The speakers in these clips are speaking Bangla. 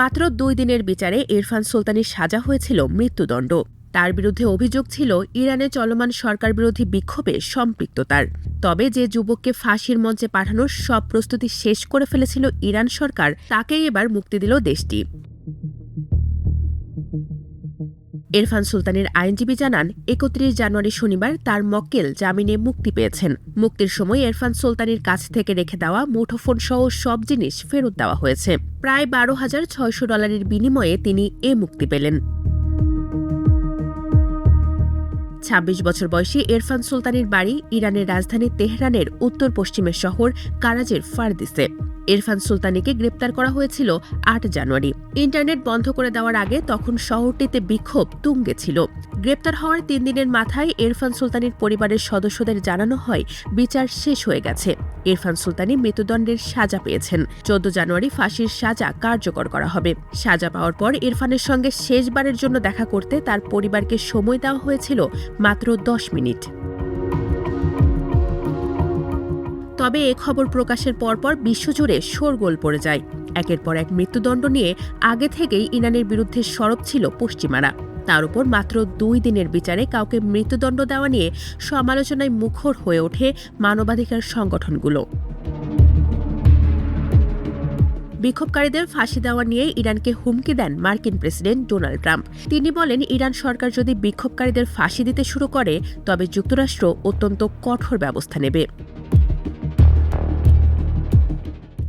মাত্র দুই দিনের বিচারে ইরফান সুলতানের সাজা হয়েছিল মৃত্যুদণ্ড। তার বিরুদ্ধে অভিযোগ ছিল, ইরানে চলমান সরকার বিরোধী বিক্ষোভে সম্পৃক্ততার। তবে যে যুবককে ফাঁসির মঞ্চে পাঠানোর সব প্রস্তুতি শেষ করে ফেলেছিল ইরান সরকার, তাকেই এবার মুক্তি দিল দেশটি। ইরফান সুলতানের আইনজীবী জানান, একত্রিশ জানুয়ারি শনিবার তার মক্কেল জামিনে মুক্তি পেয়েছেন। মুক্তির সময় এরফান সুলতানের কাছ থেকে রেখে দেওয়া মুঠোফোন সহ সব জিনিস ফেরত দেওয়া হয়েছে। প্রায় বারো হাজার ছয়শো ডলারের বিনিময়ে তিনি এ মুক্তি পেলেন। ছাব্বিশ বছর বয়সী এরফান সুলতানের বাড়ি ইরানের রাজধানী তেহরানের উত্তর পশ্চিমের শহর কারাজের ফারদিসে। ইরফান সুলতানিকে গ্রেপ্তার করা হয়েছিল আট জানুয়ারি। ইন্টারনেট বন্ধ করে দেওয়ার আগে তখন শহরটিতে বিক্ষোভ তুঙ্গে ছিল গ্রেপ্তার হওয়ার তিন দিনের মাথায় ইরফান সুলতানির পরিবারের সদস্যদের জানানো হয়, বিচার শেষ হয়ে গেছে। ইরফান সুলতানি মৃত্যুদণ্ডের সাজা পেয়েছেন। চোদ্দ জানুয়ারি ফাঁসির সাজা কার্যকর করা হবে। সাজা পাওয়ার পর ইরফানের সঙ্গে শেষবারের জন্য দেখা করতে তার পরিবারকে সময় দেওয়া হয়েছিল মাত্র দশ মিনিট। তবে এ খবর প্রকাশের পরপর বিশ্বজুড়ে শোরগোল পড়ে যায়। একের পর এক মৃত্যুদণ্ড নিয়ে আগে থেকেই ইরানের বিরুদ্ধে সরব ছিল পশ্চিমারা। তার উপর মাত্র দুই দিনের বিচারে কাউকে মৃত্যুদণ্ড দেওয়া নিয়ে সমালোচনায় মুখর হয়ে ওঠে মানবাধিকার সংগঠনগুলো। বিক্ষোভকারীদের ফাঁসি দেওয়া নিয়ে ইরানকে হুমকি দেন মার্কিন প্রেসিডেন্ট ডোনাল্ড ট্রাম্প। তিনি বলেন, ইরান সরকার যদি বিক্ষোভকারীদের ফাঁসি দিতে শুরু করে, তবে যুক্তরাষ্ট্র অত্যন্ত কঠোর ব্যবস্থা নেবে।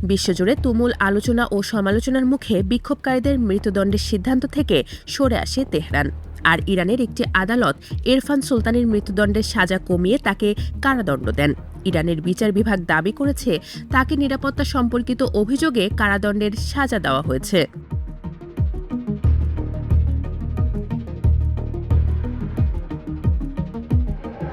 বিশ্বজুড়ে তুমুল আলোচনা ও সমালোচনার মুখে বিক্ষোভকারীদের মৃত্যুদণ্ডের সিদ্ধান্ত থেকে সরে আসে তেহরান। আর ইরানের একটি আদালত ইরফান সুলতানের মৃত্যুদণ্ডের সাজা কমিয়ে তাকে কারাদণ্ড দেন। ইরানের বিচার বিভাগ দাবি করেছে, তাকে নিরাপত্তা সম্পর্কিত অভিযোগে কারাদণ্ডের সাজা দেওয়া হয়েছে।